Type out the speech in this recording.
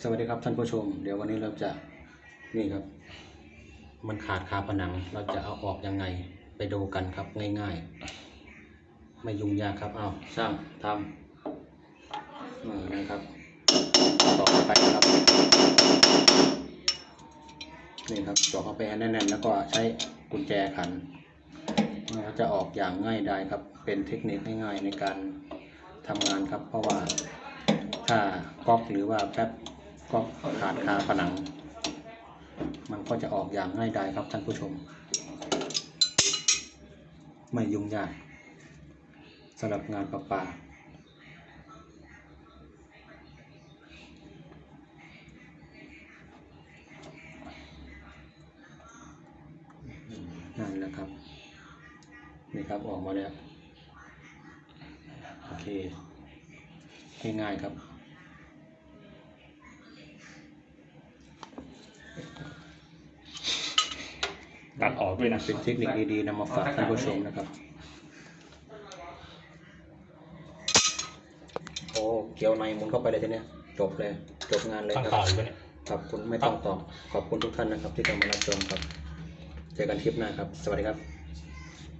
สวัสดีครับท่านผู้ชม เดี๋ยววันนี้เราจะนี่ครับ มันขาดคาผนัง เราจะเอาออกยังไงไปดูกันครับง่ายๆ ไม่ยุ่งยากครับเอาช่างทำเออนะครับต่อเข้าไปครับนี่ครับต่อเข้าไปให้แน่นๆแล้วก็ใช้กุญแจขันเราจะออกอย่างง่ายได้ครับ เป็นเทคนิคง่ายๆในการทำงานครับ เพราะว่าถ้าก๊อกหรือว่าแป๊บ ก๊อกขาดคาผนัง มันก็จะออกอย่างง่ายได้ครับท่านผู้ชม ไม่ยุ่งยากสำหรับงานประปานั่นแหละครับ นี่ครับออกมาแล้ว โอเค ง่ายๆครับ ตัดออกด้วยนะเป็นเทคนิคดีๆนำมาฝากท่านผู้ชมนะครับ โอ้เกี่ยวในหมุนเข้าไปเลยทีเนี้ยจบเลยจบงานเลยตั้งครับต่ออยู่ปะเนี่ยขอบคุณไม่ต้องตอบขอบคุณทุกท่านนะครับที่เข้ามารับชมครับ เจอกันคลิปหน้าครับ สวัสดีครับ